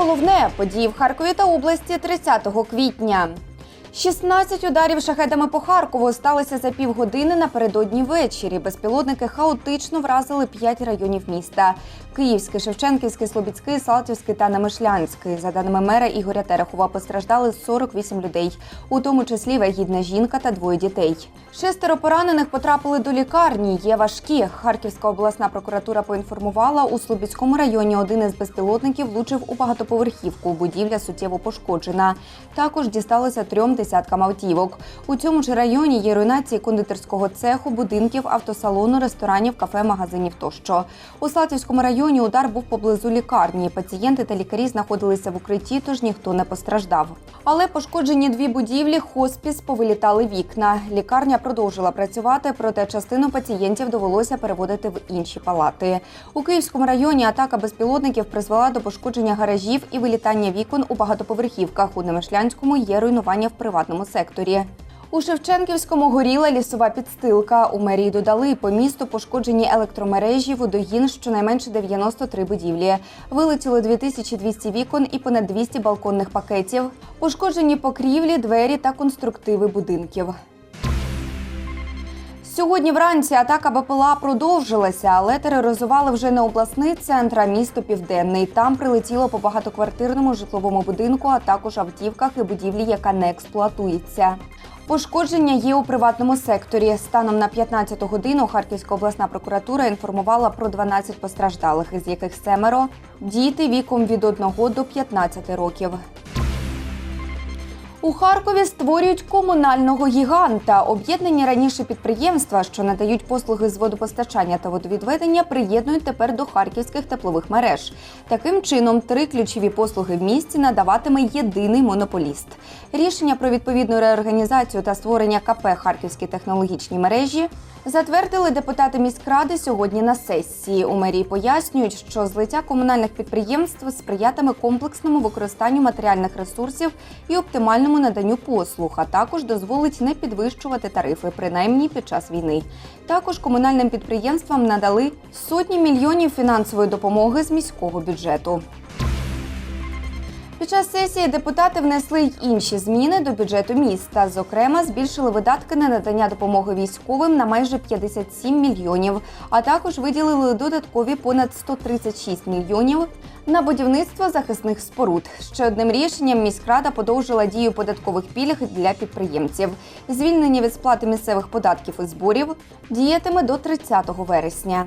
головне події в Харкові та області 30 квітня. 16 ударів шахедами по Харкову сталися за півгодини напередодні ввечері. Безпілотники хаотично вразили 5 районів міста: Київський, Шевченківський, Слобідський, Салтівський та Немишлянський. За даними мера Ігоря Терехова, постраждали 48 людей, у тому числі вагітна жінка та двоє дітей. Шестеро поранених потрапили до лікарні. Є важкі. Харківська обласна прокуратура поінформувала, у Слобідському районі один із безпілотників влучив у багатоповерхівку. Будівля суттєво пошкоджена. Також дісталося трьом десяткам автівок. У цьому ж районі є руйнації кондитерського цеху, будинків, автосалону, ресторанів, кафе, магазинів тощо. У Слатівському районі удар був поблизу лікарні. Пацієнти та лікарі знаходилися в укритті, тож ніхто не постраждав. Але пошкоджені дві будівлі, хоспіс, повилітали вікна. Лікарня продовжила працювати, проте частину пацієнтів довелося переводити в інші палати. У Київському районі атака безпілотників призвела до пошкодження гаражів і вилітання вікон у багатоповерхівках. У Немишлянському є руйнування в приватному секторі. У Шевченківському горіла лісова підстилка. У мерії додали по місту пошкоджені електромережі, водогін, щонайменше 93 будівлі. Вилетіло 2200 вікон і понад 200 балконних пакетів. Пошкоджені покрівлі, двері та конструктиви будинків. Сьогодні вранці атака БПЛА продовжилася, але тероризували вже не обласний центр, а місто Південний. Там прилетіло по багатоквартирному житловому будинку, а також автівках і будівлі, яка не експлуатується. Пошкодження є у приватному секторі. Станом на 15 годину Харківська обласна прокуратура інформувала про 12 постраждалих, із яких семеро діти віком від 1 до 15 років. У Харкові створюють комунального гіганта. Об'єднані раніше підприємства, що надають послуги з водопостачання та водовідведення, приєднують тепер до харківських теплових мереж. Таким чином, три ключові послуги в місті надаватиме єдиний монополіст. Рішення про відповідну реорганізацію та створення КП Харківські технологічні мережі затвердили депутати міськради сьогодні на сесії. У мерії пояснюють, що злиття комунальних підприємств сприятиме комплексному використанню матеріальних ресурсів і оптимальному наданню послуг, а також дозволить не підвищувати тарифи, принаймні під час війни. Також комунальним підприємствам надали сотні мільйонів фінансової допомоги з міського бюджету. Під час сесії депутати внесли й інші зміни до бюджету міста. Зокрема, збільшили видатки на надання допомоги військовим на майже 57 мільйонів, а також виділили додаткові понад 136 мільйонів на будівництво захисних споруд. Ще одним рішенням міськрада подовжила дію податкових пільг для підприємців. Звільнення від сплати місцевих податків і зборів діятиме до 30 вересня.